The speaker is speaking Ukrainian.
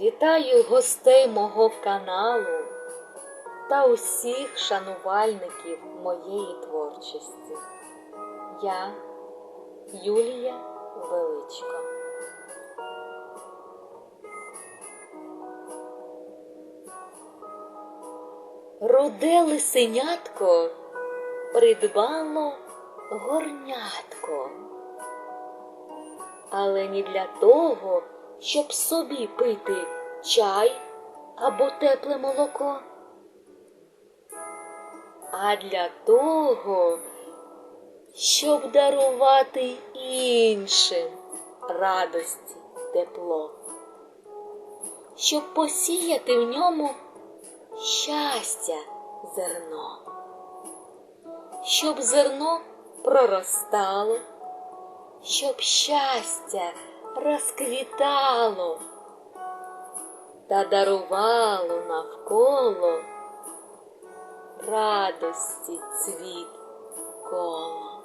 Вітаю гостей мого каналу та усіх шанувальників моєї творчості. Я Юлія Величко. Руде лисенятко придбало горнятко. Але не для того, щоб собі пити чай або тепле молоко, а для того, щоб дарувати іншим радості тепло, щоб посіяти в ньому щастя зерно, щоб зерно проростало, щоб щастя розквітало та дарувало навколо радості цвіт коло.